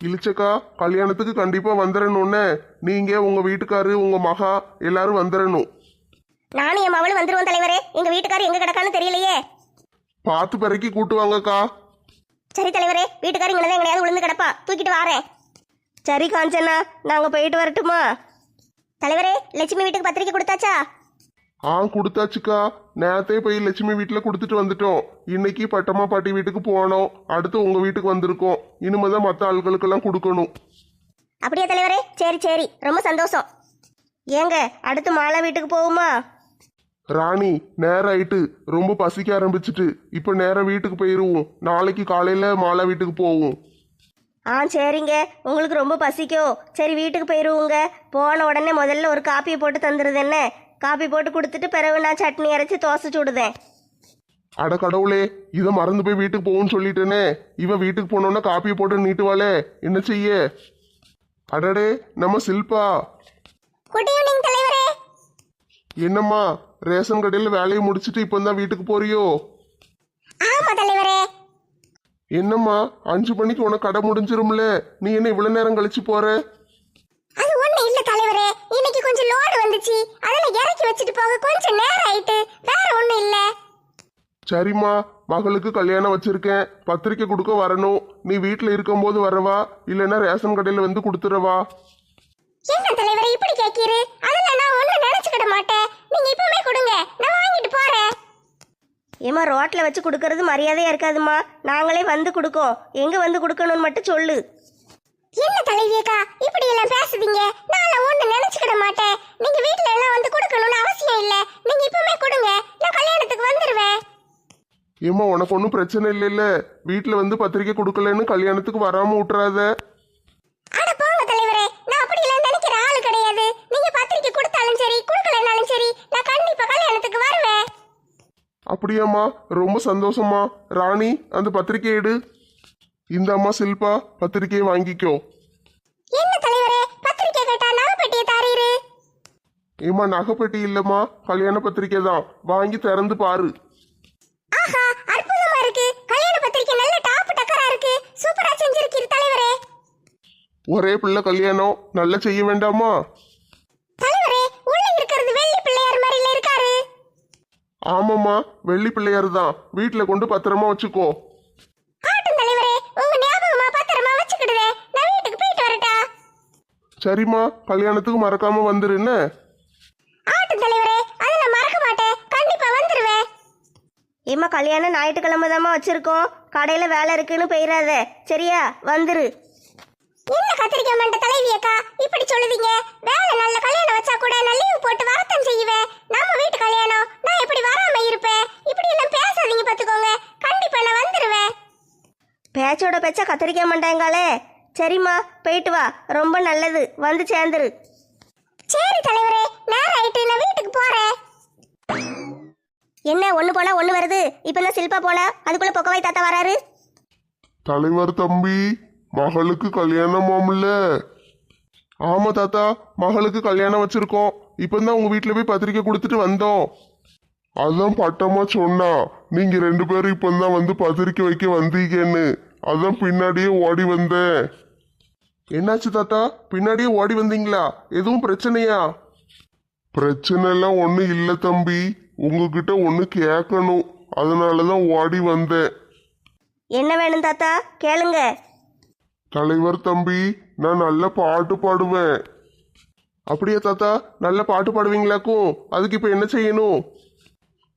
இழிச்சக்கா கல்யாணத்துக்கு கண்டிப்பா வந்துடணும்னு நீங்க உங்க வீட்டுக்காரு உங்க மகா எல்லாரும் வந்துடணும் நானும் என் மவளும் வந்துருவோம் தலைவரே. எங்க வீட்டுக்காரர் எங்க கிடக்கான்னு தெரியலையே. பார்த்து பிறக்கி கூட்டு வாங்கக்கா. சரி தலைவரே. வீட்டுக்காரர் இங்கே தான் எங்களையாவது விழுந்து கிடப்பா. தூக்கிட்டு வாரேன். சரி காஞ்சனா நாங்க போயிட்டு வரட்டுமா? தலைவரே லட்சுமி வீட்டுக்கு பத்திரிக்கை கொடுத்தாச்சா? ஆ கொடுத்தாச்சுக்கா. நேத்தே போய் லட்சுமி வீட்டில் கொடுத்துட்டு வந்துட்டோம். இன்னைக்கு பட்டம்மா பாட்டி வீட்டுக்கு போனோம் அடுத்து உங்க வீட்டுக்கு வந்திருக்கோம். இனிமே தான் மற்ற ஆட்களுக்கெல்லாம் கொடுக்கணும். அப்படியா தலைவரே? சரி சரி. ரொம்ப சந்தோஷம். ஏங்க அடுத்து மாலா வீட்டுக்கு போகுமா ராணி நேரம் ஆயிட்டு ரொம்ப பசிக்க ஆரம்பிச்சிட்டு. இப்போ நேரம் வீட்டுக்கு போயிருவோம். நாளைக்கு காலையில மாலா வீட்டுக்கு போவோம். ஆ சரிங்க. உங்களுக்கு ரொம்ப பசிக்கும். சரி வீட்டுக்கு போயிடுவோங்க போன உடனே முதல்ல ஒரு காப்பியை போட்டு தந்துடுது என்ன? காப்பி போட்டு கொடுத்துட்டு பிறகு நான் சட்னி அரைச்சி தோசை சுடுதேன். அட கடவுளே இதை மறந்து போய் வீட்டுக்கு போகும்னு சொல்லிட்டேனே. இவ வீட்டுக்கு போனோன்னா காப்பியை போட்டு நீட்டுவாளே. என்ன செய்ய? அடடே நம்ம சில்பா. குட் ஈவினிங் தலைவரே. என்னம்மா ரேஷன் கடையில் வேலையை முடிச்சிட்டு இப்போ தான் வீட்டுக்கு போறியோ? ஆமா தலைவரே. என்னம்மா அஞ்சு மணிக்கு உனக்கு கடை முடிஞ்சிரும்ல. நீ என்ன இவ்வளவு நேரம் கழிச்சு போற அது ஒண்ணு இல்ல தலைவரே இன்னைக்கு கொஞ்சம் லோடு வந்துச்சு. அதெல்லாம் இறக்கி வச்சுட்டு போக கொஞ்சம் நேரம் ஆயிட்டு. வேற ஒண்ணு இல்ல. சரிம்மா மகளுக்கு கல்யாணம் வச்சிருக்கேன். பத்திரிக்கை கொடுக்க வரணும். நீ வீட்டில் இருக்கும்போது வரவா? இல்லைன்னா ரேஷன் கடையில் வந்து கொடுத்துறவா என்ன தலைவரே இப்படி கேக்கீரு? அதெல்லாம் நான் ஒண்ணு நினைச்சுக்கிட மாட்டேன். நீங்க இப்பவே கொடுங்க. நான் வாங்கிட்டு போறேன். ஏமா ரோட்ல வச்சு கொடுக்கறது மரியாதையா இருக்காதுமா நாங்களே வந்து கொடுக்கோம். எங்க வந்து கொடுக்கணும்னு மட்டும் சொல்லு. என்ன தலைவியக்கா இப்படி எல்லாம் பேசுதீங்க. நான் ஒண்ணு நினைச்சுக்கிட மாட்டேன். நீங்க வீட்ல எல்லாம் வந்து கொடுக்கணும்னு அவசியம் இல்ல. நீங்க இப்பவே கொடுங்க. நான் கல்யாணத்துக்கு வந்துருவேன். ஏம்மா உனக்கு ஒன்றும் பிரச்சனை இல்லைல்ல? வீட்டில் வந்து பத்திரிக்கை கொடுக்கலன்னு கல்யாணத்துக்கு வராமல் விட்டுறாத. அட போங்க தலைவரே. நான் அப்படி எல்லாம் நினைக்கிற ஆளு கிடையாது. நீங்க பத்திரிக்கை கொடுத்தாலும் சரி கொடுக்கலனாலும் சரி நான் கண்டிப்பா கல்யாணத்துக்கு வருவேன். அப்படியாம்மா ரொம்ப சந்தோஷமா ராணி அந்த பத்திரிக்கை எடு. இந்த அம்மா சில்பா பத்திரிக்கையை வாங்கிக்கோ. என்ன தலைவரே? பத்திரிக்கை கேட்டா நகைப்பெட்டியை தாரீரு? ஏம்மா நகைப்பெட்டி இல்லைம்மா. கல்யாண பத்திரிக்கை தான். வாங்கி திறந்து பாரு. ஆஹா அற்புதமா இருக்கு. கல்யாண பத்திரிக்கை நல்ல டாப் டக்கரா இருக்கு. சூப்பரா செஞ்சிருக்கீர் தலைவரே. ஒரே பிள்ளை கல்யாணம். நல்லா செய்ய வேண்டாமா? தலைவரே உள்ள இருக்கிறது வெள்ளி பிள்ளையார் மாதிரில இருக்காரு. ஆமாம்மா வெள்ளி பிள்ளையார் தான். வீட்டில் கொண்டு பத்திரமா வச்சுக்கோ ஆட்டும் தலைவரே உங்க ஞாபகமா பத்திரமா வச்சுக்கிடுதே நான் வீட்டுக்கு போயிட்டு வரட்டா சரிம்மா கல்யாணத்துக்கு மறக்காம வந்துரு என்ன? ஆட்டும் தலைவரே அதை நான் மறக்க மாட்டேன். கண்டிப்பா வந்துருவேன். ஏம்மா கல்யாணம் ஞாயிற்றுக்கிழமை தாம்மா வச்சிருக்கோம். கடையில வேலை இருக்குன்னு போயிடாத சரியா? வந்துரு. என்ன கத்திரிக்காய் மண்ட தலைவி அக்கா? இப்படி சொல்லுதீங்க. வேலை நல்ல கல்யாணம் வச்சா கூட நான் லீவு போட்டு வரத்தான் செய்வேன். நம்ம வீட்டு கல்யாணம் நான் எப்படி வராம இருப்பேன். இப்படி எல்லாம் பேசாதீங்க பாத்துக்கோங்க கண்டிப்பா நான் வந்துருவேன். பேச்சோட பேச்சா கத்திரிக்காய் மாட்டாங்களே சரிம்மா போயிட்டு வா. ரொம்ப நல்லது. வந்து சேர்ந்துரு. சரி தலைவரே நேரம் ஆயிட்டு நான் வீட்டுக்கு போறேன். என்ன ஒண்ணு போல ஒண்ணு வருது? இப்ப என்ன சில்பா போல அதுக்குள்ள பொக்கவாய் தாத்தா வராரு? தலைவர் தம்பி மகளுக்கு கல்யாணமாம்ல ஆமா தாத்தா மகளுக்கு கல்யாணம் வச்சிருக்கோம். இப்பதான் உங்க வீட்டுல போய் பத்திரிக்கை கொடுத்துட்டு வந்தோம். அதான் பட்டமா சொன்னா நீங்க ரெண்டு பேரும் இப்பதான் வந்து பத்திரிக்கை வைக்க வந்தீங்கன்னு. அதான் பின்னாடியே ஓடி வந்தேன். என்னாச்சு தாத்தா? பின்னாடியே ஓடி வந்தீங்களா? எதுவும் பிரச்சனையா? பிரச்சனை எல்லாம் ஒன்றும் இல்லை தம்பி. உங்ககிட்ட ஒன்று கேட்கணும் அதனால தான் ஓடி வந்தேன். என்ன வேணும் தாத்தா? கேளுங்க. தலைவர் தம்பி நான் நல்ல பாட்டு பாடுவேன். அப்படியா தாத்தா? நல்ல பாட்டு பாடுவீங்களாக்கும் அதுக்கு இப்போ என்ன செய்யணும்?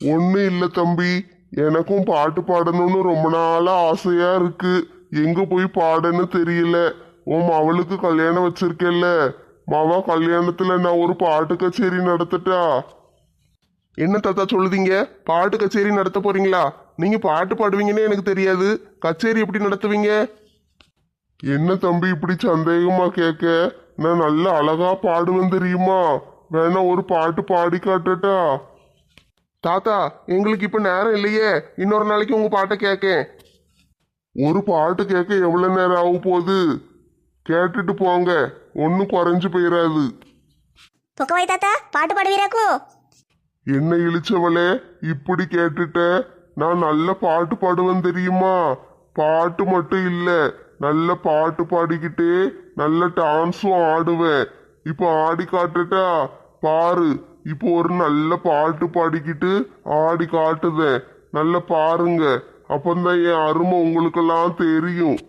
ஒன்றும் இல்லை தம்பி. எனக்கும் பாட்டு பாடணும்னு ரொம்ப நாளாக ஆசையாக இருக்கு. எங்கே போய் பாடன்னு தெரியல. உன் மவளுக்கு கல்யாணம் வச்சிருக்கேல்ல மவ கல்யாணத்தில் நான் ஒரு பாட்டு கச்சேரி நடத்தட்டா? என்ன தாத்தா சொல்லுதீங்க? பாட்டு கச்சேரி நடத்த போறீங்களா? நீங்க பாட்டு பாடுவீங்கன்னு எனக்கு தெரியாது. கச்சேரி எப்படி நடத்துவீங்க? என்ன தம்பி இப்படி சந்தேகமா கேட்க? நான் நல்ல அழகா பாடுவேன் தெரியுமா? வேணா ஒரு பாட்டு பாடி காட்டட்டா? தாத்தா எங்களுக்கு இப்ப நேரம் இல்லையே. இன்னொரு நாளைக்கு உங்க பாட்டை கேட்கேன். ஒரு பாட்டு கேட்க எவ்வளவு நேரம் ஆகும் போகுது? கேட்டுட்டு போங்க. ஒன்றும் குறைஞ்சு போயிடாது பொக்கவாய் தாத்தா பாட்டு பாடுவீராக்கும் என்ன இழிச்சவளே இப்படி கேட்டுட்ட. நான் நல்ல பாட்டு பாடுவேன் தெரியுமா? பாட்டு மட்டும் இல்ல நல்ல பாட்டு பாடிக்கிட்டே நல்ல டான்ஸும் ஆடுவேன். இப்போ ஆடி காட்டுட்டா பாரு இப்போ ஒரு நல்ல பாட்டு பாடிக்கிட்டு ஆடி காட்டுதேன் நல்ல பாருங்க. அப்பந்தான் என் அருமை உங்களுக்கெல்லாம் தெரியும்.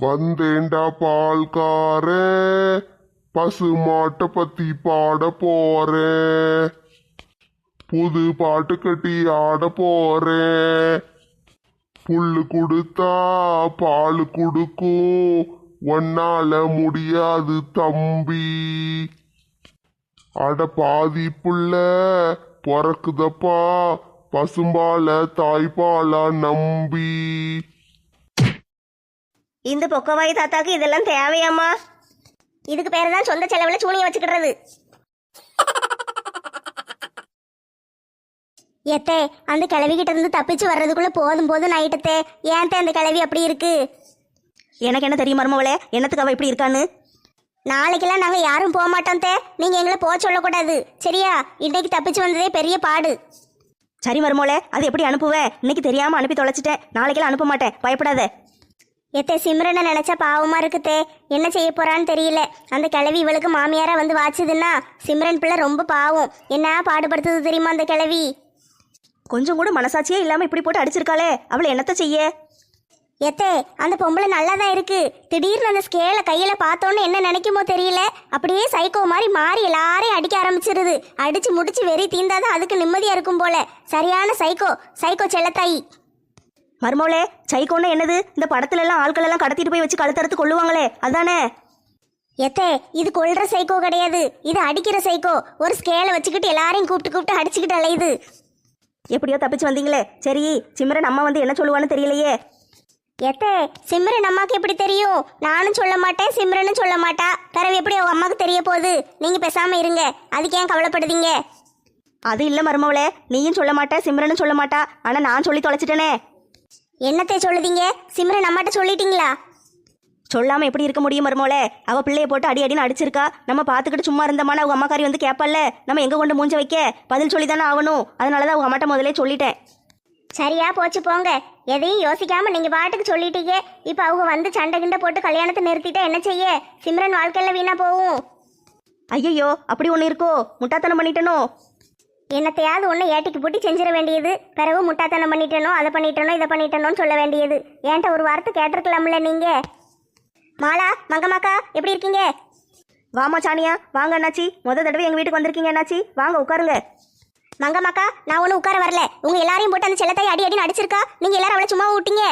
வந்தேண்டா பால்காரன் பசு மாட்டை பத்தி பாட போறேன் புது பாட்டு கட்டி ஆட போறேன் புல்லு கொடுத்தா பால் கொடுக்கும். ஒன்னால முடியாது தம்பி. அட பாதி புள்ள பிறக்குதப்பா. பசும்பால தாய்ப்பாலா நம்பி. இந்த பொக்கவாய் தாத்தாக்கு இதெல்லாம் தேவையாம்மா. இதுக்கு பேர் தான் சொந்த செலவுல சூனியம் வச்சுக்கிறது ஏத்தே அந்த கிழவி கிட்ட இருந்து தப்பிச்சு வர்றதுக்குள்ள போதும் போதும் நைட்டத்தே ஏன் அந்த கிழவி அப்படி இருக்கு? எனக்கு என்ன தெரியும் மருமவளே என்னத்துக்கு அவ இப்படி இருக்கான்னு? நாளைக்கெல்லாம் நாங்க யாரும் போக மாட்டோம் தே. நீங்க எங்களை போக சொல்லக்கூடாது. சரியா? இன்னைக்கு தப்பிச்சு வந்ததே பெரிய பாடு. சரி மருமோளே அது எப்படி அனுப்புவேன் இன்னைக்கு தெரியாம அனுப்பி தொலைச்சிட்டேன். நாளைக்கெல்லாம் அனுப்ப மாட்டேன். பயப்படாத. எத்தே சிம்ரனை நினைச்சா பாவமா இருக்குதே என்ன செய்ய போறான்னு தெரியல. அந்த கிழவி இவளுக்கு மாமியாரா வந்து வாச்சுதுன்னா சிம்ரன் பிள்ளை ரொம்ப பாவம். என்ன பாடுபடுத்துது தெரியுமா அந்த கிழவி? கொஞ்சம் கூட மனசாட்சியே இல்லாம இப்படி போட்டு அடிச்சிருக்காளே. அவளை என்னத்த செய்ய? எத்தே அந்த பொம்பளை நல்லா தான் இருக்கு. திடீர்னு அந்த ஸ்கேலை கையில பார்த்தோன்னு என்ன நினைக்குமோ தெரியல. அப்படியே சைக்கோ மாதிரி மாறி எல்லாரையும் அடிக்க ஆரம்பிச்சிருது. அடிச்சு முடிச்சு வெறி தீந்தாதான் அதுக்கு நிம்மதியா இருக்கும் போல. சரியான சைக்கோ சைக்கோ செல்லத்தாயி. மருமோளே சைக்கோன்னா என்னது? இந்த படத்துல எல்லாம் ஆட்கள் எல்லாம் கடத்திட்டு போய் வச்சு கழுத்தறுத்து கொள்ளுவாங்களே அதானே? எத்தே இது கொல்ற சைக்கோ கிடையாது. இது அடிக்கிற சைக்கோ ஒரு ஸ்கேலை வச்சுக்கிட்டு எல்லாரையும் கூப்பிட்டு கூப்பிட்டு அடிச்சுக்கிட்டு அலையுது எப்படியோ தப்பிச்சு வந்தீங்களே. சரி சிம்ரன் அம்மா வந்து என்ன சொல்லுவான்னு தெரியலையே. எத்தே சிம்ரன் அம்மாக்கு எப்படி தெரியும்? நானும் சொல்ல மாட்டேன் சிம்ரனும் சொல்ல மாட்டா. பிறகு எப்படி அவங்க அம்மாக்கு தெரிய போகுது? நீங்க பேசாம இருங்க. அதுக்கு ஏன் கவலைப்படுதீங்க? அது இல்ல மருமவளே நீயும் சொல்ல மாட்ட சிம்ரனும் சொல்ல மாட்டா. ஆனா நான் சொல்லி தொலைச்சிட்டேனே. என்னத்தை சொல்லுதீங்க? சிம்ரன் அம்மாட்ட சொல்லிட்டீங்களா? சொல்லாம எப்படி இருக்க முடியும் மருமோளே? அவ பிள்ளைய போட்டு அடி அடின்னு அடிச்சிருக்கா. நம்ம பாத்துக்கிட்டு சும்மா இருந்தமான அவங்க அம்மாக்காரி வந்து கேட்பால நம்ம எங்க கொண்டு மூஞ்ச வைக்க? பதில் சொல்லி தானே ஆகணும். அதனாலதான் அவங்க அம்மாட்ட முதலே சொல்லிட்டேன். சரியா போச்சு போங்க. எதையும் யோசிக்காம நீங்க பாட்டுக்கு சொல்லிட்டீங்க. இப்ப அவங்க வந்து சண்டை கிண்டை போட்டு கல்யாணத்தை நிறுத்திட்டா என்ன செய்ய? சிம்ரன் வாழ்க்கையில வீணா போகும். ஐயையோ அப்படி ஒண்ணு இருக்கோ? முட்டாத்தனம் பண்ணிட்டனோ? என்னத்தையாவது ஒன்று ஏட்டிக்கு பூட்டி செஞ்சிட வேண்டியது. பிறகு முட்டாத்தனம் பண்ணிட்டனோ அதை பண்ணிட்டனோ இதை பண்ணிட்டனோன்னு சொல்ல வேண்டியது. ஏன்ட்ட ஒரு வார்த்தை கேட்டிருக்கலாம்ல நீங்கள் மாலா மங்கம்மாக்கா எப்படி இருக்கீங்க? வாமா சாணியா வாங்க அண்ணாச்சி. முத தடவை எங்கள் வீட்டுக்கு வந்திருக்கீங்க அண்ணாச்சி. வாங்க உட்காருங்க. மங்கம்மாக்கா நான் ஒன்றும் உட்கார வரல. உங்கள் எல்லாரையும் போட்டு அந்த செல்லத்தாய் அடி அடி அடிச்சிருக்கா. நீங்கள் எல்லாரும் அவளை சும்மா விட்டீங்க.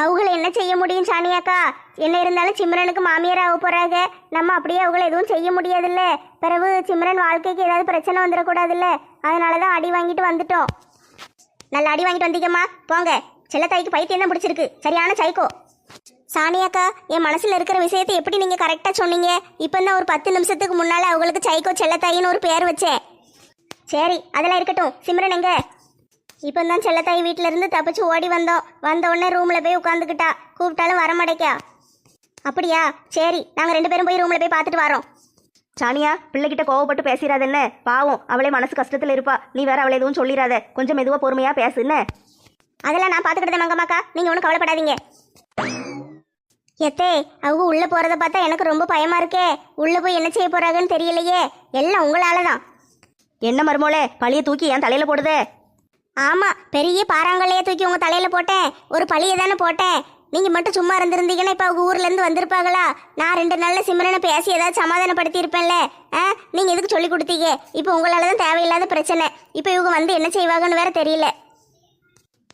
அவங்கள என்ன செய்ய முடியும் சாணியாக்கா என்ன இருந்தாலும் சிம்ரனுக்கு மாமியார் ஆக போறாங்க. நம்ம அப்படியே அவங்கள எதுவும் செய்ய முடியாதுல்ல. பிறகு சிம்ரன் வாழ்க்கைக்கு ஏதாவது பிரச்சனை வந்துடக்கூடாதுல்ல. அதனால தான் அடி வாங்கிட்டு வந்துட்டோம். நல்ல அடி வாங்கிட்டு வந்தீங்கம்மா. போங்க. செல்லத்தாய்க்கு பைத்தியம் தான் பிடிச்சிருக்கு. சரியான சைக்கோ சாணியாக்கா என் மனசில் இருக்கிற விஷயத்தை எப்படி நீங்கள் கரெக்டாக சொன்னீங்க? இப்போ தான் ஒரு பத்து நிமிஷத்துக்கு முன்னால் அவங்களுக்கு சைக்கோ செல்லத்தாயின்னு ஒரு பேர் வச்சேன். சரி அதெல்லாம் இருக்கட்டும். சிம்ரன் எங்கே? இப்போ தான் செல்லத்தாய் வீட்ல இருந்து தப்பிச்சு ஓடி வந்தோம் வந்த உடனே ரூம்ல போய் உட்காந்துக்கிட்டா கூப்பிட்டாலும் வரமாட்டேக்கா அப்படியா? சரி நாங்க ரெண்டு பேரும் போய் ரூம்ல போய் பார்த்துட்டு வரோம். சானியா பிள்ளைகிட்ட கோவப்பட்டு பேசிடாத என்ன பாவம் அவளே மனசு கஷ்டத்துல இருப்பா. நீ வேற அவளை எதுவும் சொல்லிடாத கொஞ்சம் மெதுவா பொறுமையா பேசு என்ன? அதெல்லாம் நான் பாத்துக்கிட்டேன் மங்கம்மாக்கா. நீங்க ஒன்றும் கவலைப்படாதீங்க. எத்தே அவங்க உள்ள போறத பார்த்தா எனக்கு ரொம்ப பயமா இருக்கே. உள்ள போய் என்ன செய்ய போறாங்கன்னு தெரியலையே. எல்லாம் உங்களால தான் என்ன மருமோளே பழிய தூக்கி என் தலையில போடுதே. ஆமா பெரிய பாறாங்கல்லையே தூக்கி உங்க தலையில போட்டேன் ஒரு பழிய தானே போட்டேன் நீங்க மட்டும் சும்மா இருந்திருந்தீங்கன்னா இப்ப அவங்க ஊர்ல இருந்து வந்திருப்பாங்களா? நான் ரெண்டு நாள்ல சிம்ரனை பேசி ஏதாவது சமாதானப்படுத்தி இருப்பேன்ல ஆ நீங்க எதுக்கு சொல்லி கொடுத்தீங்க? இப்போ உங்களால தான் தேவையில்லாத பிரச்சனை. இப்போ இவங்க வந்து என்ன செய்வாங்கன்னு வேற தெரியல.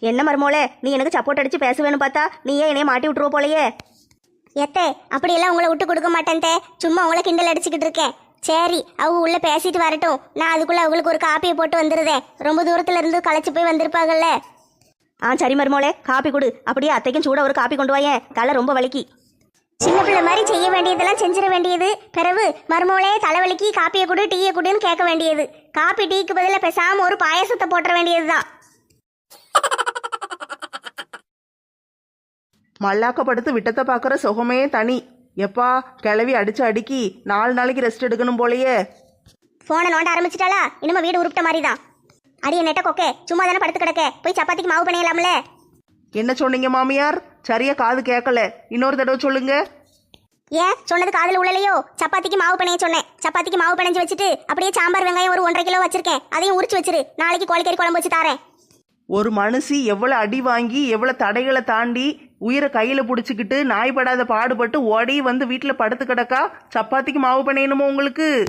என்ன மருமோளே நீ எனக்கு சப்போர்ட் அடிச்சு பேசுவேன்னு பார்த்தா நீ ஏன் என்னைய மாட்டி விட்டுருவ போலயே? எத்தே அப்படியெல்லாம் உங்களை விட்டு கொடுக்க மாட்டேன் சும்மா உங்களை கிண்டல் அடிச்சுக்கிட்டு இருக்கேன். சரி அவங்க உள்ள பேசிட்டு வரட்டும். நான் அதுக்குள்ள அவங்களுக்கு ஒரு காப்பியை போட்டு வந்துருதேன் ரொம்ப தூரத்துல இருந்து களைச்சு போய் வந்திருப்பாங்கல்ல. ஆ சரி மருமோளே காப்பி கொடு. அப்படியே அத்தைக்கும் சூட ஒரு காப்பி கொண்டு வாயேன். தலை ரொம்ப வலிக்கு. சின்ன பிள்ளை மாதிரி செய்ய வேண்டியதெல்லாம் செஞ்சிட வேண்டியது. பிறகு மருமோளே தலைவலிக்கு காப்பியை கொடு டீயை கொடுன்னு கேட்க வேண்டியது. காப்பி டீக்கு பதிலாக பேசாம ஒரு பாயசத்தை போட்டுற வேண்டியதுதான். மல்லாக்கப்படுத்து விட்டத்தை பார்க்குற சுகமே தனி. எப்பா கிளவி அடிச்சு அடுக்கி நாலு நாளைக்கு ரெஸ்ட் எடுக்கணும் போலயே. போனை நோண்ட ஆரம்பிச்சிட்டாளா? இனிமே வீடு உருப்பிட்ட மாதிரி தான் அடிய நெட்ட கொக்கே சும்மா தானே படுத்து கிடக்க? போய் சப்பாத்திக்கு மாவு பண்ணிடலாம்ல? என்ன சொன்னீங்க மாமியார்? சரியா காது கேட்கல. இன்னொரு தடவை சொல்லுங்க. ஏன்? சொன்னது காதுல உள்ளலையோ சப்பாத்திக்கு மாவு பிணைய சொன்னேன். சப்பாத்திக்கு மாவு பிணைஞ்சு வச்சுட்டு அப்படியே சாம்பார் வெங்காயம் ஒரு ஒன்றரை கிலோ வச்சிருக்கேன். அதையும் உரிச்சு வச்சிரு. நாளைக்கு கோழிக்கறி குழம்பு வச்சு தாரேன். ஒரு மனுஷி எவ்வளோ அடி வாங்கி எவ்வளோ தடைகளை தாண்டி உயிரை கையில் பிடிச்சிக்கிட்டு நாய்படாத பாடுபட்டு ஓடி வந்து வீட்டில் படுத்து கிடக்கா? சப்பாத்திக்கு மாவு பிணையணுமோ உங்களுக்கு?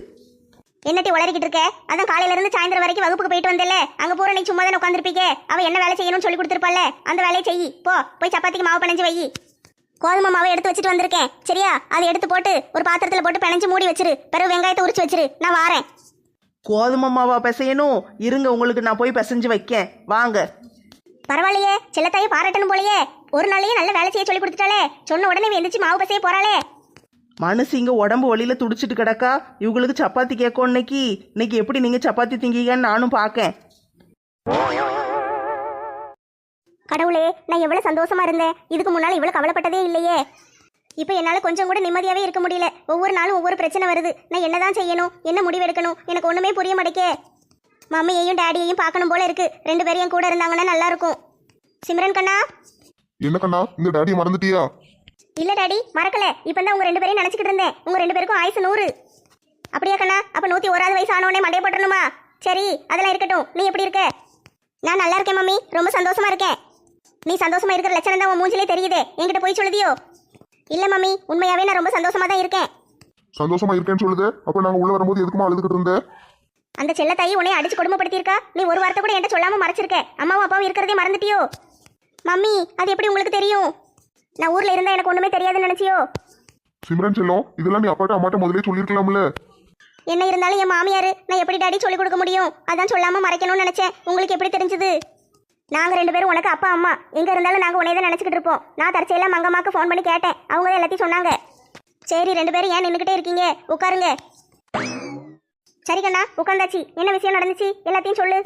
என்னட்டி உளறிக்கிட்டு இருக்க? அதான் காலையில இருந்து சாயந்தரம் வரைக்கும் வகுப்புக்கு போயிட்டு வந்தேல அங்க பூரா நீ சும்மா தானே உட்காந்துருப்பீங்க அவ என்ன வேலை செய்யணும்னு சொல்லி கொடுத்துருப்பால அந்த வேலையை செய். போ போய் சப்பாத்திக்கு மாவு பிணைஞ்சு வை. கோதுமை மாவை எடுத்து வச்சுட்டு வந்திருக்கேன். சரியா? அதை எடுத்து போட்டு ஒரு பாத்திரத்துல போட்டு பிணைஞ்சு மூடி வச்சிரு. பிறகு வெங்காயத்தை உரிச்சு வச்சிரு. நான் வாரேன். கோதுமை மாவா பிசையணும். இருங்க உங்களுக்கு நான் போய் பிசைஞ்சு வைக்கேன். வாங்க. பரவாயில்லையே. செல்லத்தாயை பாராட்டணும் போலயே. ஒரு நாளையே நல்ல வேலை செய்ய சொல்லி கொடுத்துட்டாலே சொன்ன உடனே எந்திரிச்சு மாவு பசைய போறாளே. மனுஷிங்க உடம்பு வழியில துடிச்சிட்டு கிடக்கா? இவங்களுக்கு சப்பாத்தி கேட்கும் இன்னைக்கு. இன்னைக்கு எப்படி நீங்க சப்பாத்தி திங்கீங்கன்னு நானும் பார்க்கேன். கடவுளே நான் எவ்வளவு சந்தோஷமா இருந்தேன். இதுக்கு முன்னால இவ்வளவு கவலைப்பட்டதே இல்லையே. இப்போ என்னால் கொஞ்சம் கூட நிம்மதியாவே இருக்க முடியல. ஒவ்வொரு நாளும் ஒவ்வொரு பிரச்சனை வருது. நான் என்னதான் செய்யணும்? என்ன முடிவு எடுக்கணும்? எனக்கு ஒண்ணுமே புரிய மாட்டேக்கே. மம்மியையும் டேடியையும் பார்க்கணும் போல இருக்கு. ரெண்டு பேரும் என் கூட இருந்தாங்கன்னா நல்லா இருக்கும். சிம்ரன் கண்ணா? என்ன கண்ணா இந்த டாடியை மறந்துட்டியா? இல்ல டாடி மறக்கல. இப்போ தான் உங்க ரெண்டு பேரையும் நினைச்சிட்டு இருந்தேன். உங்க ரெண்டு பேருக்கும் ஆயுசு நூறு. அப்படியா கண்ணா? அப்ப நூத்தி ஓராது வயசு ஆனவனே மண்டைய போட்டணுமா சரி அதெல்லாம் இருக்கட்டும். நீ எப்படி இருக்க? நான் நல்லா இருக்கேன் மம்மி. ரொம்ப சந்தோஷமா இருக்கேன். நீ சந்தோஷமா இருக்கிற லட்சணம் தான் உன் மூஞ்சிலே தெரியுதே. என்கிட்ட போய் சொல்லுதியோ? இல்ல மம்மி. உண்மையாவே நான் ரொம்ப சந்தோஷமா தான் இருக்கேன். சந்தோஷமா இருக்கேன்னு சொல்லுது. அப்ப நாங்க உள்ள வரும்போது எதுக்குமா அழுதுகிட்டு இருந்த? அந்த செல்ல தாயி உன்னை அடிச்சு கொடுமைப்படுத்தியிருக்கா? நீ ஒரு வார்த்தை கூட என்கிட்ட சொல்லாம மறைச்சிருக்க. அம்மாவும் அப்பாவும் இருக்கிறதே மறந்துட்டியோ? மம்மி அது எப்படி உங்களுக்கு தெரியும்? நான் ஊர்ல இருந்தா எனக்கு ஒண்ணுமே தெரியாதுன்னு நினைச்சியோ? சிம்ரன் செல்லம் இதெல்லாம் நீ அப்பாட்ட அம்மாட்ட முதலே சொல்லியிருக்கலாம்ல. என்ன இருந்தாலும் என் மாமியார் நான் எப்படி டாடி சொல்லிக் கொடுக்க முடியும்? அதான் சொல்லாம மறைக்கணும்னு நினைச்சேன். உங்களுக்கு எப்படி தெரிஞ்சது? நாங்க ரெண்டு பேரும் உனக்கு அப்பா அம்மா. எங்க இருந்தாலும் நாங்க உன்னை தான் நினைச்சுக்கிட்டு இருப்போம். நான் தற்செயலாம் மங்கம்மாக்கு ஃபோன் பண்ணி கேட்டேன். அவங்க தான் எல்லாத்தையும் சொன்னாங்க. சரி ரெண்டு பேரும் ஏன் நின்றுக்கிட்டே இருக்கீங்க? உட்காருங்க. சரி கண்ணா உட்காந்தாச்சு. என்ன விஷயம் நடந்துச்சு? எல்லாத்தையும் சொல்லு.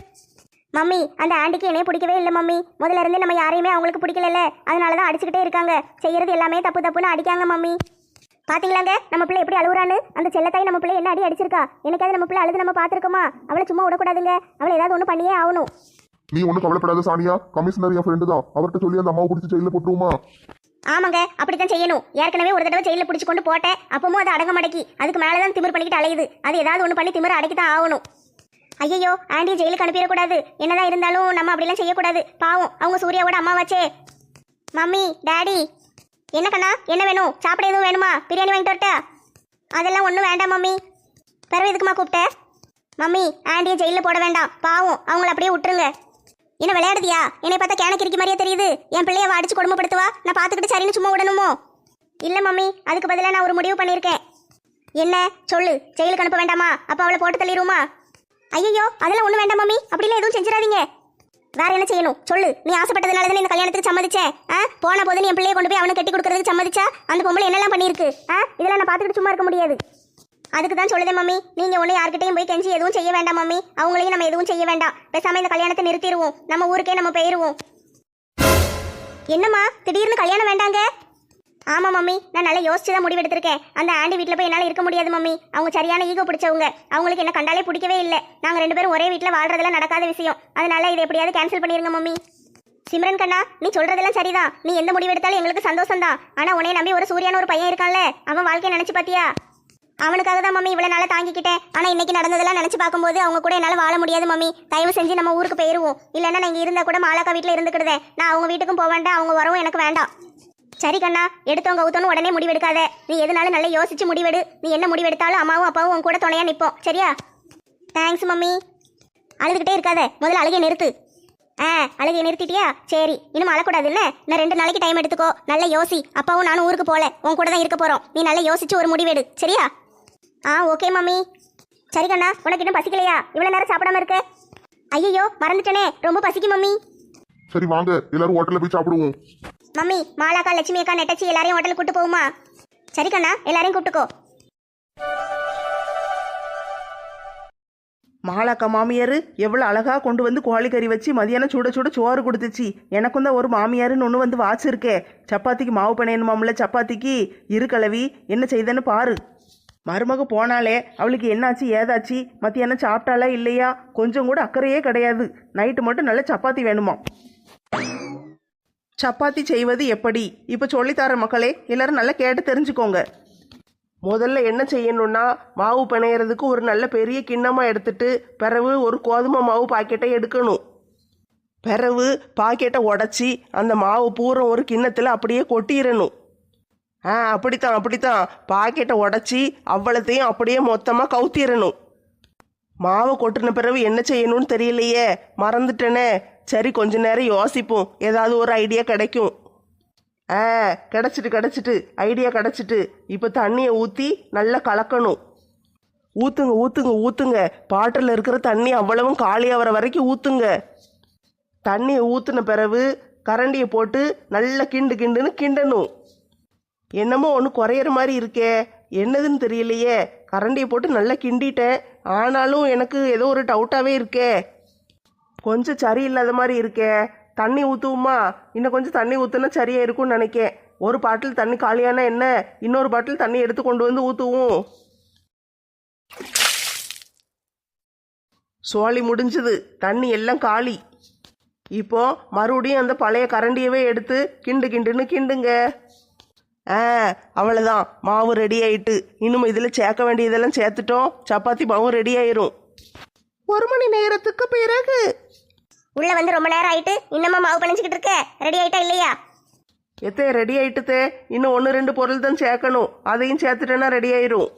மம்மி அந்த ஆண்டிக்கு என்னைய பிடிக்கவே இல்லை மம்மி. முதல்ல இருந்தே நம்ம யாரையுமே அவங்களுக்கு பிடிக்கல அதனால தான் அடிச்சுக்கிட்டே இருக்காங்க. செய்யறது எல்லாமே தப்பு தப்புன்னு அடிக்காங்க மம்மி. பாத்தீங்களாங்க? நம்ம பிள்ளை எப்படி அழுகுறான்னு? அந்த செல்லத்தாய் நம்ம பிள்ளை என்ன அடி அடிச்சிருக்கா? எனக்காவது நம்ம பிள்ளை அழுது நம்ம பார்த்துருக்கோமா? அவளை சும்மா விடக்கூடாதுங்க. அவளை ஏதாவது ஒன்று பண்ணியே ஆகணும். நீ ஒன்றும் கவலைப்படாத சானியா. கமிஷனர் என் ஃப்ரெண்டு தான். அவர்கிட்ட சொல்லி அந்த அம்மாவை பிடிச்சி ஜெயிலில் போட்டுருவோமா? ஆமாங்க அப்படித்தான் செய்யணும். ஏற்கனவே ஒரு தடவை ஜெயிலில் பிடிச்சி கொண்டு போட்டேன். அப்பவும் அது அடங்க மாட்டேக்கி அதுக்கு மேலே தான் திமிர் பண்ணிக்கிட்டு அலையுது. அது ஏதாவது ஒன்று பண்ணி திமிர் அடக்கி தான் ஆகணும். ஐயையோ ஆண்டி ஜெயிலுக்கு அனுப்பிடக்கூடாது. என்னதான் இருந்தாலும் நம்ம அப்படிலாம் செய்யக்கூடாது. பாவம் அவங்க சூர்யாவோட அம்மாவாச்சே. மம்மி டாடி என்ன கண்ணா என்ன வேணும்? சாப்பிட எதுவும் வேணுமா? பிரியாணி வாங்கிட்டு வரட்டா? அதெல்லாம் ஒன்றும் வேண்டாம் மம்மி. பிறகு எதுக்குமா கூப்பிட்ட? மம்மி ஆண்டியை ஜெயிலில் போட வேண்டாம். பாவம் அவங்கள அப்படியே விட்டுருங்க. என்ன விளையாடுதியா? என்னை பார்த்தா கேனக்கு இருக்க மாதிரியே தெரியுது. என் பிள்ளைய அவ அடிச்சு கொடுமைப்படுத்துவா? நான் பார்த்துக்கிட்டு சரின்னு சும்மா விடணுமோ? இல்லை மம்மி அதுக்கு பதிலாக நான் ஒரு முடிவு பண்ணியிருக்கேன். என்ன? சொல்லு ஜெயிலுக்கு அனுப்ப வேண்டாமா? அப்போ அவளை போட்டு தள்ளிடுவோமா? ஐயோ அதெல்லாம் ஒன்றும் வேண்டாம் மம்மி. அப்படிலாம் எதுவும் செஞ்சிடாதீங்க. வேற என்ன செய்யணும்? சொல்லு. நீ ஆசைப்பட்டதுனால தானே இந்த கல்யாணத்துக்கு சம்மதிச்சேன் ஆ? போன போது நீ என் பிள்ளைய கொண்டு போய் அவனை கட்டி கொடுக்கறதுக்கு சம்மதிச்சா? அந்த பொம்பளை என்னெல்லாம் பண்ணியிருக்கு? ஆ? இதெல்லாம் நான் பார்த்துக்கிட்டு சும்மா இருக்க முடியாது. அதுக்கு தான் சொல்லுதே மம்மி. நீங்க ஒன்று யார்கிட்டையும் போய் கெஞ்சி எதுவும் செய்ய வேண்டாம் மம்மி. அவங்களையும் நம்ம எதுவும் செய்ய வேண்டாம். பேசாம இந்த கல்யாணத்தை நிறுத்திடுவோம். நம்ம ஊருக்கே நம்ம போயிருவோம். என்னம்மா? திடீர்னு கல்யாணம் வேண்டாங்க? ஆமா மம்மி. நான் நல்லா யோசிச்சு தான் முடிவெடுத்திருக்கேன். அந்த ஆண்டி வீட்டில் போய் என்னால் இருக்க முடியாது மம்மி. அவங்க சரியான ஈகோ பிடிச்சவங்க. அவங்களுக்கு என்ன கண்டாலே பிடிக்கவே இல்லை. நாங்கள் ரெண்டு பேரும் ஒரே வீட்டில் வாழ்றதெல்லாம் நடக்காத விஷயம். அதனால இதை எப்படியாவது கேன்சல் பண்ணிருங்க மம்மி. சிம்ரன் கண்ணா நீ சொல்றதெல்லாம் சரிதான். நீ எந்த முடிவு எடுத்தாலும் எங்களுக்கு சந்தோஷம் தான் ஆனா உன்னை நம்பி ஒரு சூரியான ஒரு பையன் இருக்கான்ல அவன் வாழ்க்கையை நினைச்சு பார்த்தியா அவனுக்காக தான் மம்மி இவ்வளவு நாளாக தாங்கிக்கிட்டேன். ஆனால் இன்னைக்கு நடந்ததெல்லாம் நினச்சி பார்க்கும்போது அவங்க கூட என்னால் வாழ முடியாது மம்மி. தயவு செஞ்சு நம்ம ஊருக்கு போயிருவோம். இல்லைன்னா நான் இருந்தால் கூட மாலாக்கா வீட்டில் இருந்துக்கிடுதேன் நான் அவங்க வீட்டுக்கும் போக வேண்டாம். அவங்க வரவும் எனக்கு வேண்டாம். சரி கண்ணா எடுத்தவங்க ஊத்தணும் உடனே முடிவெடுக்காத. நீ எதுனாலும் நல்லா யோசிச்சு முடிவெடு. நீ என்ன முடிவெடுத்தாலும் அம்மாவும் அப்பாவும் உன் கூட துணையா நிற்போம் சரியா? Thanks mummy. அழுதுகிட்டே இருக்காத. முதல்ல அழுகை நிறுத்து. ஆ அழுகை நிறுத்திட்டியா? சரி. இன்னும் அழக்கூடாது என்ன? நான் ரெண்டு நாளைக்கு டைம் எடுத்துக்கோ. நல்லா யோசி. அப்பாவும் நானும் ஊருக்கு போல. உன் கூட தான் இருக்க போறோம். நீ நல்லா யோசிச்சு ஒரு முடிவெடு. சரியா? ஆ ஓகே மம்மி. சரி கண்ணா உனக்கு இன்னும் பசிக்கலையா? இவ்வளோ நேரம் சாப்பிடாம இருக்க. ஐயோ மறந்துட்டேனே. ரொம்ப பசிக்கு மம்மி. சரி வாங்க. எல்லாரும் ஹோட்டல்ல போய் சாப்பிடுவோம். மம்மி மாலாக்கா லட்சுமி அக்கா நெட்டச்சி எல்லாரையும் ஹோட்டலுக்கு கூட்டு போகுமா? சரி கண்ணா எல்லாரையும் கூப்பிட்டுக்கோ. மாலாக்கா மாமியார் எவ்வளோ அழகாக கொண்டு வந்து கோழிக்கறி வச்சு மதியானம் சுட சுட சோறு கொடுத்துச்சு. எனக்கும் தான் ஒரு மாமியாருன்னு ஒன்று வந்து வாச்சிருக்கே சப்பாத்திக்கு மாவு பிணையணுமாம்ல சப்பாத்திக்கு இரு கலவி என்ன செய்தேன்னு பாரு. மருமக போனாலே அவளுக்கு என்னாச்சு ஏதாச்சு? மத்தியானம் சாப்பிட்டாலா இல்லையா? கொஞ்சம் கூட அக்கறையே கிடையாது. நைட்டு மட்டும் நல்ல சப்பாத்தி வேணுமா சப்பாத்தி செய்வது எப்படி? இப்போ சொல்லித்தர மக்களே எல்லாரும் நல்லா கேட்டு தெரிஞ்சுக்கோங்க. முதல்ல என்ன செய்யணும்னா மாவு பிணையிறதுக்கு ஒரு நல்ல பெரிய கிண்ணமாக எடுத்துட்டு பிறகு ஒரு கோதுமை மாவு பாக்கெட்டை எடுக்கணும். பிறகு பாக்கெட்டை உடச்சி அந்த மாவு பூரம் ஒரு கிண்ணத்தில் அப்படியே கொட்டிடணும். ஆ அப்படித்தான் அப்படித்தான். பாக்கெட்டை உடச்சி அவ்வளத்தையும் அப்படியே மொத்தமாக கவுத்திடணும். மாவை கொட்டின பிறகு என்ன செய்யணும்னு தெரியலையே. மறந்துட்டேனே. சரி கொஞ்ச நேரம் யோசிப்போம். ஏதாவது ஒரு ஐடியா கிடைக்கும். ஆ கிடச்சிட்டு கிடச்சிட்டு. ஐடியா கிடச்சிட்டு. இப்போ தண்ணியை ஊற்றி நல்லா கலக்கணும். ஊற்றுங்க ஊற்றுங்க ஊற்றுங்க பாட்டில் இருக்கிற தண்ணி அவ்வளவும் காலியாகிற வரைக்கும் ஊற்றுங்க தண்ணியை ஊற்றின பிறகு கரண்டியை போட்டு நல்லா கிண்டு கிண்டுன்னு கிண்டணும். என்னமோ ஒன்று குறையிற மாதிரி இருக்கே. என்னதுன்னு தெரியலையே. கரண்டியை போட்டு நல்லா கிண்டிட்டேன். ஆனாலும் எனக்கு ஏதோ ஒரு டவுட்டாகவே இருக்கே. கொஞ்சம் சரியில்லாத மாதிரி இருக்கே. தண்ணி ஊற்றுவோமா இன்னும் கொஞ்சம் தண்ணி ஊற்றுனா சரியாக இருக்கும்னு நினைக்கேன். ஒரு பாட்டில் தண்ணி காலியானா என்ன? இன்னொரு பாட்டில் தண்ணி எடுத்து கொண்டு வந்து ஊற்றுவோம் சோழி முடிஞ்சது. தண்ணி எல்லாம் காலி. இப்போ மறுபடியும் அந்த பழைய கரண்டியவே எடுத்து கிண்டு கிண்டுன்னு கிண்டுங்க. ஆ அவ்வளோதான் மாவு ரெடி ஆயிட்டு. இன்னும் இதில் சேர்க்க வேண்டியதெல்லாம் சேர்த்துட்டோம். சப்பாத்தி மாவு ரெடி ஆயிரும். ஒரு மணி நேரத்துக்கு பிறகு. உள்ள வந்து ரொம்ப நேரம் ஆயிட்டு இன்னமா மாவு பிணைஞ்சிக்கிட்டு இருக்க? ரெடி ஆயிட்டா இல்லையா? எத்தே ரெடி ஆயிட்டுத்தே இன்னும் ஒன்று ரெண்டு பொருள் தான் சேர்க்கணும். அதையும் சேர்த்துட்டேன்னா ரெடி ஆயிரும்.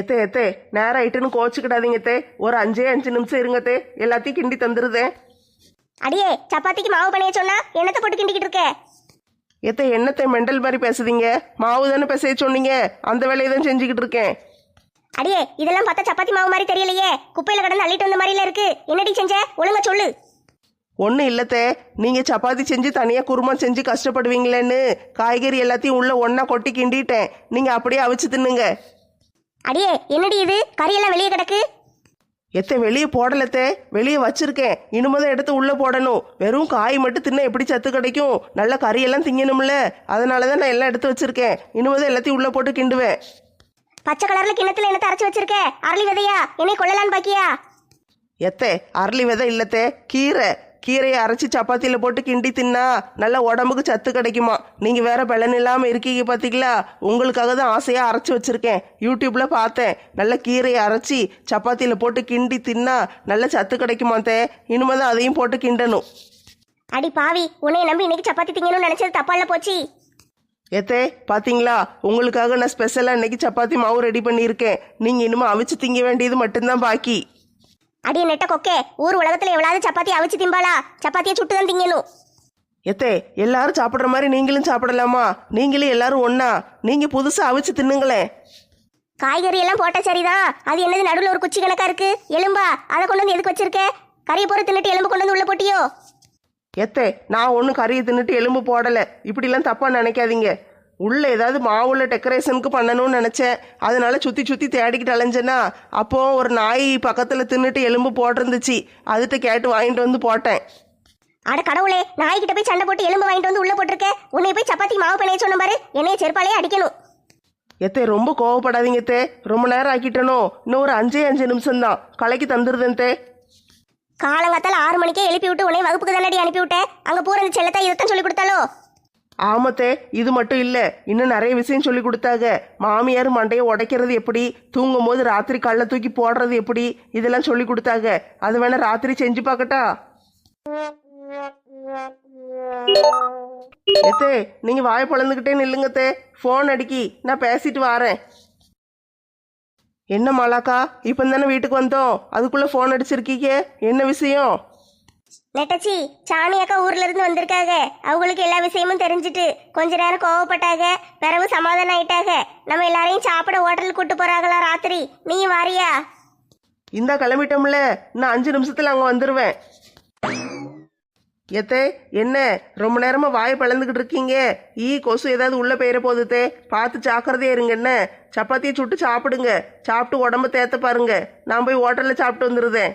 எத்தே எத்தே நேரம் ஆயிட்டுன்னு கோச்சிக்கிடாதீங்க தே. ஒரு அஞ்சே அஞ்சு நிமிஷம் இருங்கத்தே எல்லாத்தையும் கிண்டி தந்துருதேன் அடியே சப்பாத்திக்கு மாவு பிணைய சொன்னா என்னத்தை போட்டு கிண்டிக்கிட்டு இருக்க? எத்தே என்னத்தை மெண்டல் மாதிரி பேசுதீங்க? மாவு தானே பேச சொன்னீங்க. அந்த வேலையை தான் செஞ்சுக்கிட்டு இருக்கேன். அடியே இதெல்லாம் பார்த்தா சப்பாத்தி மாவு மாதிரி தெரியலையே. குப்பையில கடந்து அள்ளிட்டு வந்த மாதிரில இருக்கு. என்னடி செஞ்ச? ஒழுங்கா சொல்லு. ஒன்றும் இல்லத்தே நீங்கள் சப்பாத்தி செஞ்சு தனியாக குருமா செஞ்சு கஷ்டப்படுவீங்களேன்னு காய்கறி எல்லாத்தையும் உள்ளே ஒன்றா கொட்டி கிண்டிட்டேன். நீங்கள் அப்படியே அவிச்சு தின்னுங்க. அடியே என்னடி இது? கறியெல்லாம் வெளியே கிடக்கு. எத்த வெளியே போடலத்தே வெளியே வச்சிருக்கேன். இனிமேதான் எடுத்து உள்ளே போடணும். வெறும் காய் மட்டும் தின்ன எப்படி சத்து கிடைக்கும்? நல்ல கறியெல்லாம் திங்கணும்ல. அதனால தான் நான் எல்லாம் எடுத்து வச்சிருக்கேன். இனிமேதான் எல்லாத்தையும் உள்ளே போட்டு கிண்டுவேன். பச்சை கலர்ல கிண்ணத்துல என்னத்தை அரைச்சு வச்சிருக்க? அரளி விதையா? என்னை கொள்ளலான்னு பாக்கியா? எத்தே அரளி விதை இல்லத்தே கீரை. கீரையை அரைச்சி சப்பாத்தியில் போட்டு கிண்டி தின்னா நல்ல உடம்புக்கு சத்து கிடைக்குமா? நீங்கள் வேற பலன் இல்லாமல் இருக்கீங்க பார்த்தீங்களா உங்களுக்காக தான் ஆசையாக அரைச்சி வச்சுருக்கேன். யூடியூப்பில் பார்த்தேன். நல்ல கீரையை அரைச்சி சப்பாத்தியில் போட்டு கிண்டி தின்னா நல்ல சத்து கிடைக்குமா தே? இனிமே தான் அதையும் போட்டு கிண்டணும். அடி பாவி உன்னைய நம்பி இன்னைக்கு சப்பாத்தி திங்கணும்னு நினைச்சது தப்பால போச்சு. எத்தே பார்த்தீங்களா உங்களுக்காக நான் ஸ்பெஷலாக இன்னைக்கு சப்பாத்தி மாவு ரெடி பண்ணியிருக்கேன். நீங்கள் இனிமே அவிச்சு திங்க வேண்டியது மட்டும்தான் பாக்கி. அடியே நெட்ட கொக்கே ஊர் உலகத்துல எவ்வளவு சப்பாத்தி அவிச்சு திம்பாளா? சப்பாத்தியை சுட்டு தான் திங்கணும். எத்தே எல்லாரும் சாப்பிட்ற மாதிரி நீங்களும் சாப்பிடலாமா? நீங்களும் எல்லாரும் ஒண்ணா? நீங்கள் புதுசாக அவிச்சு தின்னுங்களேன் காய்கறி எல்லாம் போட்ட சரிதான் அது என்னது நடுவில் ஒரு குச்சி கணக்கா இருக்கு? எலும்பா அதை கொண்டு வந்து எதுக்கு வச்சிருக்க? கறியை போற தின்னுட்டு எலும்பு கொண்டு வந்து உள்ள போட்டியோ? எத்தே நான் ஒன்றும் கறியை தின்னுட்டு எலும்பு போடலை. இப்படிலாம் தப்பாக நினைக்காதீங்க. உள்ள ஏதாவது மாவுள்ள டெக்கரேஷனுக்கு பண்ணணும்னு நினச்சேன். அதனால சுற்றி சுற்றி தேடிக்கிட்டு அலைஞ்சேன்னா அப்போ ஒரு நாய் பக்கத்தில் தின்னுட்டு எலும்பு போட்டிருந்துச்சு. அதுகிட்ட கேட்டு வாங்கிட்டு வந்து போட்டேன். அட கடவுளே நாய்கிட்ட போய் சண்டை போட்டு எலும்பு வாங்கிட்டு வந்து உள்ள போட்டிருக்க? உன்னை போய் சப்பாத்தி மாவு பிணைய சொன்ன பாரு என்னைய செருப்பாலே அடிக்கணும். எத்தே ரொம்ப கோவப்படாதீங்க தே ரொம்ப நேரம் ஆக்கிட்டனோ. இன்னும் ஒரு அஞ்சே அஞ்சு நிமிஷம்தான். கலைக்கு தந்துருதேன் தே காலங்காத்தால ஆறு மணிக்கே எழுப்பி விட்டு உன்னை வகுப்புக்கு தானடி அனுப்பி விட்டேன் அங்க பூரா இந்த செல்லத்தை இதைத்தான் சொல்லி கொடுத்தாலோ? ஆமத்தே இது மட்டும் இல்ல இன்னும் நிறைய விஷயம் சொல்லி கொடுத்தாங்க. மாமியார் மண்டையை உடைக்கிறது எப்படி? தூங்கும் போது ராத்திரி கல்ல தூக்கி போடுறது எப்படி? இதெல்லாம் சொல்லி கொடுத்தாங்க. அது வேணா ராத்திரி செஞ்சு பார்க்கட்டா? எத்தே நீங்க வாய பொழந்துக்கிட்டே நில்லுங்கத்தே ஃபோன் அடிக்கி நான் பேசிட்டு வாரேன். என்ன மாலாக்கா இப்போ தானே வீட்டுக்கு வந்தோம். அதுக்குள்ள ஃபோன் அடிச்சிருக்கீங்க? என்ன விஷயம்? நெட்டச்சி சாணி அக்கா ஊர்ல இருந்து வந்திருக்காங்க அவங்களுக்கு எல்லா விஷயமும் தெரிஞ்சுட்டு கொஞ்ச நேரம் கோவப்பட்டாக பிறகு சமாதானம் ஆயிட்டாக. நம்ம எல்லாரையும் சாப்பிட ஹோட்டலுக்கு கூட்டு போறாங்களா ராத்திரி? நீ வாரியா? இந்த கிளம்பிட்டோம்ல. இன்னும் அஞ்சு நிமிஷத்துல அங்க வந்துருவேன். எத்தே என்ன? ரொம்ப நேரமா வாய் பழந்துகிட்டு இருக்கீங்க. ஈ கொசு ஏதாவது உள்ள பெயர போகுதுத்தே பார்த்து ஜாக்கிரதையா இருங்க என்ன? சப்பாத்தியை சுட்டு சாப்பிடுங்க. சாப்பிட்டு உடம்ப தேத்த பாருங்க. நான் போய் ஹோட்டல்ல சாப்பிட்டு வந்துருதேன்.